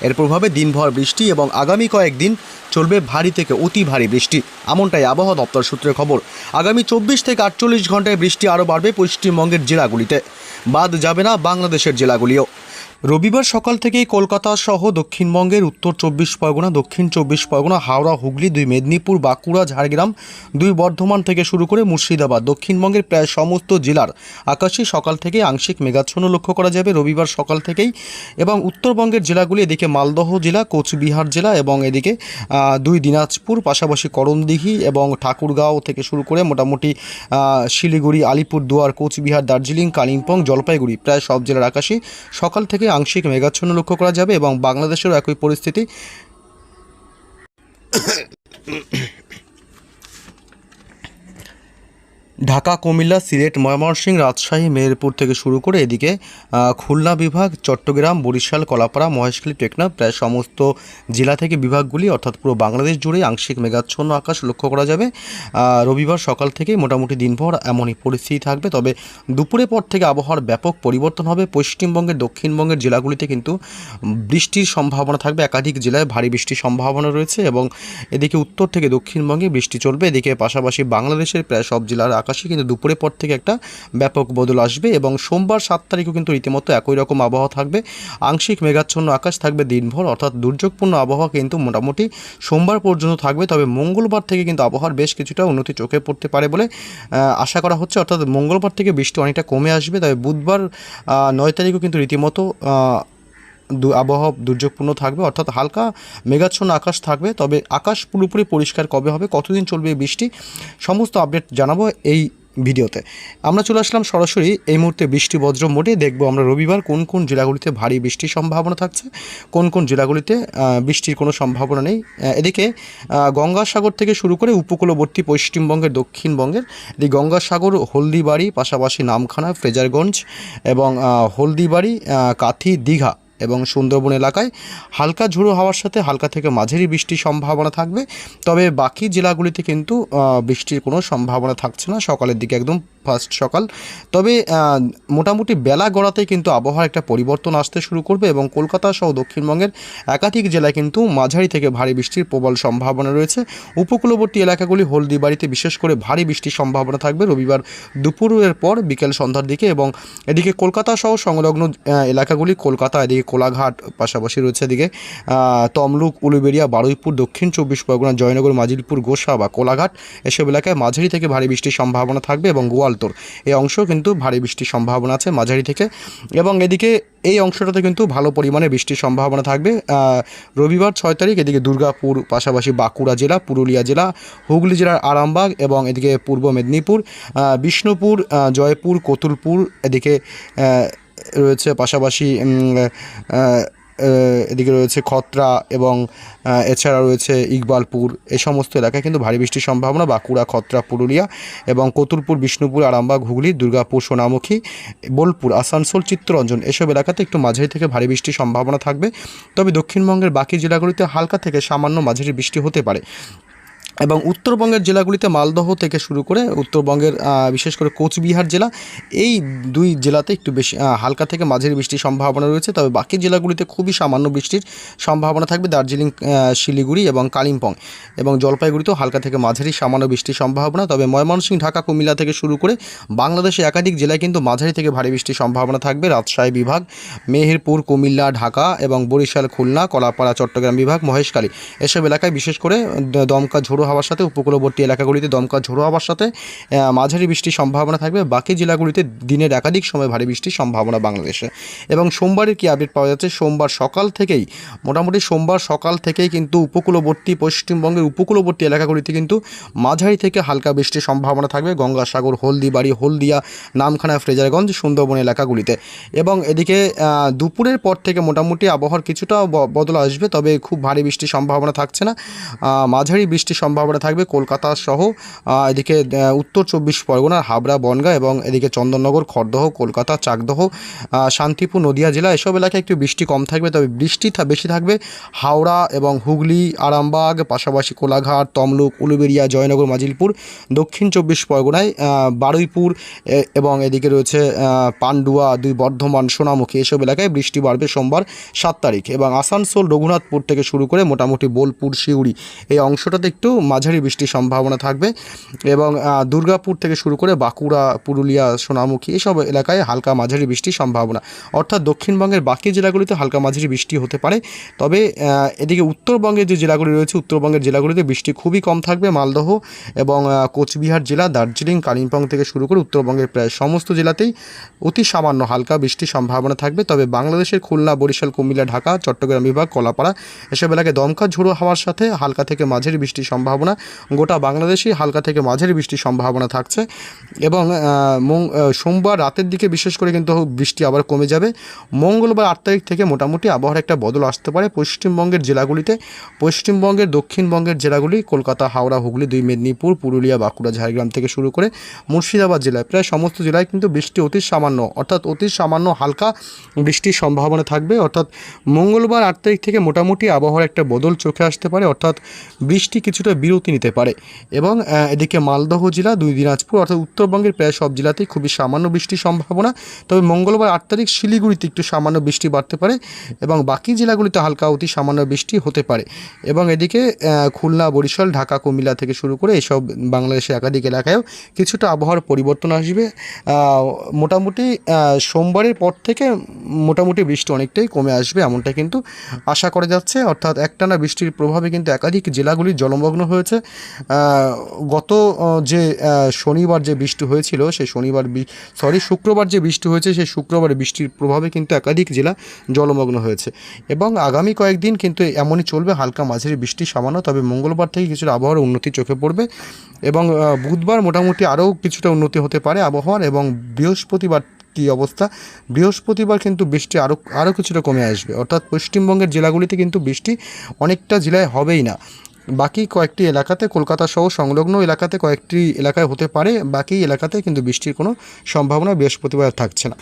এর প্রভাবে দিনভর বৃষ্টি এবং আগামী কয়েকদিন চলবে ভারী থেকে অতি ভারী বৃষ্টি। এমনটাই আবহাওয়া দপ্তর সূত্রে খবর। আগামী চব্বিশ থেকে আটচল্লিশ ঘন্টায় বৃষ্টি আরও বাড়বে পশ্চিমবঙ্গের জেলাগুলিতে। বাদ যাবে না বাংলাদেশের জেলাগুলিও। রবিবার সকাল থেকেই কলকাতা সহ দক্ষিণবঙ্গের উত্তর চব্বিশ পরগনা, দক্ষিণ চব্বিশ পরগনা, হাওড়া, হুগলি, দুই মেদিনীপুর, বাঁকুড়া, ঝাড়গ্রাম, দুই বর্ধমান থেকে শুরু করে মুর্শিদাবাদ, দক্ষিণবঙ্গের প্রায় সমস্ত জেলার আকাশে সকাল থেকে আংশিক মেঘাচ্ছন্ন লক্ষ্য করা যাবে। রবিবার সকাল থেকেই এবং উত্তরবঙ্গের জেলাগুলি, এদিকে মালদহ জেলা, কোচবিহার জেলা এবং এদিকে দুই দিনাজপুর, পাশাপাশি করণদিঘি এবং ঠাকুরগাঁও থেকে শুরু করে মোটামুটি শিলিগুড়ি, আলিপুরদুয়ার, কোচবিহার, দার্জিলিং, কালিম্পং, জলপাইগুড়ি, প্রায় সব জেলার আকাশে সকাল থেকে আংশিক মেঘাচ্ছন্ন লক্ষ্য করা যাবে এবং বাংলাদেশেরও একই পরিস্থিতি। ঢাকা, কুমিল্লা, সিলেট, ময়মনসিংহ, রাজশাহী, মেহেরপুর থেকে শুরু করে এদিকে খুলনা বিভাগ, চট্টগ্রাম, বরিশাল, কলাপাড়া, মহেশখালী, টেকনাফ প্রায় সমস্ত জেলা থেকে বিভাগগুলি অর্থাৎ পুরো বাংলাদেশ জুড়ে আংশিক মেঘাচ্ছন্ন আকাশ লক্ষ্য করা যাবে। রবিবার সকাল থেকেই মোটামুটি দিনভর এমনই পরিস্থিতি থাকবে। তবে দুপুরের পর থেকে আবহাওয়ার ব্যাপক পরিবর্তন হবে। পশ্চিমবঙ্গের, দক্ষিণবঙ্গের জেলাগুলিতে কিন্তু বৃষ্টির সম্ভাবনা থাকবে। একাধিক জেলায় ভারী বৃষ্টির সম্ভাবনা রয়েছে এবং এদিকে উত্তর থেকে দক্ষিণবঙ্গে বৃষ্টি চলবে। এদিকে পাশাপাশি বাংলাদেশের প্রায় সব জেলার আকাশে কিন্তু দুপুরের পর থেকে একটা ব্যাপক বদল আসবে এবং সোমবার সাত তারিখও কিন্তু রীতিমতো একই রকম আবহাওয়া থাকবে। আংশিক মেঘাচ্ছন্ন আকাশ থাকবে দিনভর, অর্থাৎ দুর্যোগপূর্ণ আবহাওয়া কিন্তু মোটামুটি সোমবার পর্যন্ত থাকবে। তবে মঙ্গলবার থেকে কিন্তু আবহাওয়ার বেশ কিছুটা উন্নতি চোখে পড়তে পারে বলে আশা করা হচ্ছে। অর্থাৎ মঙ্গলবার থেকে বৃষ্টি অনেকটা কমে আসবে। তবে বুধবার নয় তারিখও কিন্তু রীতিমতো আবহাওয়া দুর্যোগপূর্ণ থাকবে, অর্থাৎ হালকা মেঘাচ্ছন্ন আকাশ থাকবে, তবে আকাশ পুরোপুরি পরিষ্কার কবে হবে, কতদিন চলবে এই বৃষ্টি, সমস্ত আপডেট জানাব এই ভিডিওতে। আমরা চলে আসলাম সরাসরি, এই মুহূর্তে বৃষ্টি বজ্র মোডে দেখব আমরা রবিবার কোন কোন জেলাগুলিতে ভারী বৃষ্টির সম্ভাবনা থাকছে, কোন কোন জেলাগুলিতে বৃষ্টির কোনো সম্ভাবনা নেই। এদিকে গঙ্গাসাগর থেকে শুরু করে উপকূলবর্তী পশ্চিমবঙ্গের, দক্ষিণবঙ্গের এই গঙ্গাসাগর, হলদিবাড়ি, পাশাপাশি নামখানা, ফ্রেজারগঞ্জ এবং হলদিবাড়ি কাথি, দীঘা এবং সুন্দরবন এলাকায় হালকা ঝুড়ো হওয়ার সাথে হালকা থেকে মাঝেরই বৃষ্টির সম্ভাবনা থাকবে। তবে বাকি জেলাগুলিতে কিন্তু বৃষ্টির কোনো সম্ভাবনা থাকছে না। সকালের দিকে একদম ফার্স্ট সকাল। তবে মোটামুটি বেলা গড়াতেই কিন্তু আবহাওয়ার একটা পরিবর্তন আসতে শুরু করবে এবং কলকাতা সহ দক্ষিণবঙ্গের একাধিক জেলায় কিন্তু মাঝারি থেকে ভারী বৃষ্টির প্রবল সম্ভাবনা রয়েছে। উপকূলবর্তী এলাকাগুলি হলদিবাড়িতে বিশেষ করে ভারী বৃষ্টির সম্ভাবনা থাকবে রবিবার দুপুরের পর বিকেল সন্ধ্যার দিকে এবং এদিকে কলকাতা সহ সংলগ্ন এলাকাগুলি কলকাতা, এদিকে কোলাঘাট পাশাপাশি রয়েছে এদিকে তমলুক, উলুবেড়িয়া, বারুইপুর, দক্ষিণ চব্বিশ পরগনা, জয়নগর, মাজিলপুর, গোসা বা কোলাঘাট এসব এলাকায় মাঝারি থেকে ভারী বৃষ্টির সম্ভাবনা থাকবে এবং গোয়ালতোর এই অংশ কিন্তু ভারী বৃষ্টির সম্ভাবনা আছে মাঝারি থেকে এবং এদিকে এই অংশটাতে কিন্তু ভালো পরিমাণে বৃষ্টির সম্ভাবনা থাকবে। রবিবার ছয় তারিখ এদিকে দুর্গাপুর, পাশাপাশি বাঁকুড়া জেলা, পুরুলিয়া জেলা, হুগলি জেলার আরামবাগ এবং এদিকে পূর্ব মেদিনীপুর বিষ্ণুপুর জয়পুর, কতুলপুর, এদিকে রয়েছে পাশাপাশি এদিকে রয়েছে খত্রা এবং এছাড়া রয়েছে ইকবালপুর। এ সমস্ত এলাকায় কিন্তু ভারী বৃষ্টির সম্ভাবনা। বাঁকুড়া, খত্রা, পুরুলিয়া এবং কতুলপুর, বিষ্ণুপুর, আরামবাগ, হুগলি, দুর্গাপুর, সোনামুখী, বোলপুর, আসানসোল, চিত্তরঞ্জন এসব এলাকাতে একটু মাঝারি থেকে ভারী বৃষ্টির সম্ভাবনা থাকবে। তবে দক্ষিণবঙ্গের বাকি জেলাগুলিতে হালকা থেকে সামান্য মাঝারি বৃষ্টি হতে পারে। এবং উত্তরবঙ্গের জেলাগুলিতে মালদহ থেকে শুরু করে উত্তরবঙ্গের বিশেষ করে কোচবিহার জেলা, এই দুই জেলাতে একটু বেশি হালকা থেকে মাঝারি বৃষ্টির সম্ভাবনা রয়েছে। তবে বাকি জেলাগুলিতে খুবই সামান্য বৃষ্টির সম্ভাবনা থাকবে, দার্জিলিং শিলিগুড়ি এবং কালিম্পং। এবং জলপাইগুড়িতেও হালকা থেকে মাঝারি সামান্য বৃষ্টির সম্ভাবনা। তবে ময়মনসিংহ, ঢাকা, কুমিল্লা থেকে শুরু করে বাংলাদেশে একাধিক জেলায় কিন্তু মাঝারি থেকে ভারী বৃষ্টির সম্ভাবনা থাকবে। রাজশাহী বিভাগ, মেহেরপুর, কুমিল্লা, ঢাকা এবং বরিশাল, খুলনা, কলাপাড়া, চট্টগ্রাম বিভাগ, মহেশখালী। এসব এলাকায় বিশেষ করে দমকা, ঝোড়ো ঝোড়ো হওয়ার সাথে উপকূলবর্তী এলাকাগুলিতে দমকা ঝোড়ো হওয়ার সাথে মাঝারি বৃষ্টির সম্ভাবনা থাকবে। বাকি জেলাগুলিতে দিনের একাধিক সময় ভারী বৃষ্টির সম্ভাবনা বাংলাদেশে। এবং সোমবারের কি আপডেট পাওয়া যাচ্ছে? সোমবার সকাল থেকেই, মোটামুটি সোমবার সকাল থেকেই কিন্তু উপকূলবর্তী, পশ্চিমবঙ্গের উপকূলবর্তী এলাকাগুলিতে কিন্তু মাঝারি থেকে হালকা বৃষ্টির সম্ভাবনা থাকবে। গঙ্গাসাগর, হলদিবাড়ি, হলদিয়া, নামখানা, ফ্রেজারগঞ্জ, সুন্দরবন এলাকাগুলিতে। এবং এদিকে দুপুরের পর থেকে মোটামুটি আবহাওয়ার কিছুটা বদল আসবে, তবে খুব ভারী বৃষ্টির সম্ভাবনা থাকছে না। মাঝারি বৃষ্টির সম্ভাবনা থাকবে, কলকাতা সহ এদিকে উত্তর চব্বিশ পরগনা, হাবড়া, বনগাঁ এবং এদিকে চন্দননগর, খড়দহ, কলকাতা, চাকদহ শান্তিপুর, নদিয়া জেলা, এসব এলাকায় একটু বৃষ্টি কম থাকবে, তবে বৃষ্টি বেশি থাকবে হাওড়া এবং হুগলি, আরামবাগ, পাশাপাশি কোলাঘাট, তমলুক, উলুবেড়িয়া, জয়নগর, মাজিলপুর, দক্ষিণ চব্বিশ পরগনায় বারুইপুর এবং এদিকে রয়েছে পান্ডুয়া, দুই বর্ধমান, সোনামুখী, এসব এলাকায় বৃষ্টি বাড়বে সোমবার সাত তারিখ এবং আসানসোল, রঘুনাথপুর থেকে শুরু করে মোটামুটি বোলপুর শিউড়ি এই অংশটাতে একটু মাঝারি বৃষ্টির সম্ভাবনা থাকবে এবং দুর্গাপুর থেকে শুরু করে বাঁকুড়া, পুরুলিয়া, সোনামুখী এসব এলাকায় হালকা মাঝারি বৃষ্টির সম্ভাবনা। অর্থাৎ দক্ষিণবঙ্গের বাকি জেলাগুলিতে হালকা মাঝারি বৃষ্টি হতে পারে। তবে এদিকে উত্তরবঙ্গের যে জেলাগুলি রয়েছে, উত্তরবঙ্গের জেলাগুলিতে বৃষ্টি খুবই কম থাকবে। মালদহ এবং কোচবিহার জেলা, দার্জিলিং, কালিম্পং থেকে শুরু করে উত্তরবঙ্গের প্রায় সমস্ত জেলাতেই অতি সামান্য হালকা বৃষ্টির সম্ভাবনা থাকবে। তবে বাংলাদেশের খুলনা, বরিশাল, কুমিল্লা, ঢাকা, চট্টগ্রাম বিভাগ, কলাপাড়া এসব এলাকায় দমকা ঝোড়ো হওয়ার সাথে হালকা থেকে মাঝারি বৃষ্টির সম্ভাবনা গোটা বাংলাদেশেই হালকা থেকে মাঝারি বৃষ্টির সম্ভাবনা থাকছে এবং সোমবার রাতের দিকে বিশেষ করে কিন্তু বৃষ্টি আবার কমে যাবে। মঙ্গলবার আট তারিখ থেকে মোটামুটি আবহাওয়ার একটা বদল আসতে পারে পশ্চিমবঙ্গের জেলাগুলিতে। পশ্চিমবঙ্গের, দক্ষিণবঙ্গের জেলাগুলি কলকাতা, হাওড়া, হুগলি, দুই মেদিনীপুর, পুরুলিয়া, বাঁকুড়া, ঝাড়গ্রাম থেকে শুরু করে মুর্শিদাবাদ জেলায় প্রায় সমস্ত জেলায় কিন্তু বৃষ্টি অতি সামান্য, অর্থাৎ অতি সামান্য হালকা বৃষ্টির সম্ভাবনা থাকবে। অর্থাৎ মঙ্গলবার আট তারিখ থেকে মোটামুটি আবহাওয়ার একটা বদল চোখে আসতে পারে। অর্থাৎ বৃষ্টি কিছুটা বিরতি নিতে পারে। এবং এদিকে মালদহ জেলা দুই, দিনাজপুর অর্থাৎ উত্তরবঙ্গের প্রায় সব জেলাতেই খুবই সামান্য বৃষ্টির সম্ভাবনা। তবে মঙ্গলবার আট তারিখ শিলিগুড়িতে একটু সামান্য বৃষ্টি বাড়তে পারে এবং বাকি জেলাগুলিতে হালকা অতি সামান্য বৃষ্টি হতে পারে। এবং এদিকে খুলনা, বরিশাল, ঢাকা, কুমিল্লা থেকে শুরু করে এসব বাংলাদেশের একাধিক এলাকায়ও কিছুটা আবহাওয়ার পরিবর্তন আসবে। মোটামুটি সোমবারের পর থেকে মোটামুটি বৃষ্টি অনেকটাই কমে আসবে এমনটা কিন্তু আশা করা যাচ্ছে। অর্থাৎ একটানা বৃষ্টির প্রভাবে কিন্তু একাধিক জেলাগুলি জলমগ্ন হয়েছে। গত যে শনিবার যে বৃষ্টি হয়েছিল, সেই শনিবার সরি শুক্রবার যে বৃষ্টি হয়েছে, সেই শুক্রবার বৃষ্টির প্রভাবে কিন্তু একাধিক জেলা জলমগ্ন হয়েছে। এবং আগামী কয়েকদিন কিন্তু এমনই চলবে, হালকা মাঝারি বৃষ্টি সামান্য, তবে মঙ্গলবার থেকে কিছুটা আবহাওয়ার উন্নতি চোখে পড়বে। এবং বুধবার মোটামুটি আরও কিছুটা উন্নতি হতে পারে আবহাওয়ার, এবং বৃহস্পতিবার কী অবস্থা? বৃহস্পতিবার কিন্তু বৃষ্টি আরও আরও কিছুটা কমে আসবে। অর্থাৎ পশ্চিমবঙ্গের জেলাগুলিতে কিন্তু বৃষ্টি অনেকটা জেলায় হবেই না। বাকি কয়েকটি এলাকাতে, কলকাতা সহ সংলগ্ন এলাকাতে কয়েকটি এলাকায় হতে পারে। বাকি এলাকাতে কিন্তু বৃষ্টির কোনো সম্ভাবনা বৃহস্পতিবার থাকছে না।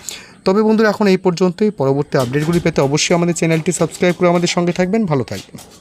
তবে বন্ধুরা, এখন এই পর্যন্তই। পরবর্তী আপডেটগুলি পেতে অবশ্যই আমাদের চ্যানেলটি সাবস্ক্রাইব করে আমাদের সঙ্গে থাকবেন। ভালো থাকবেন।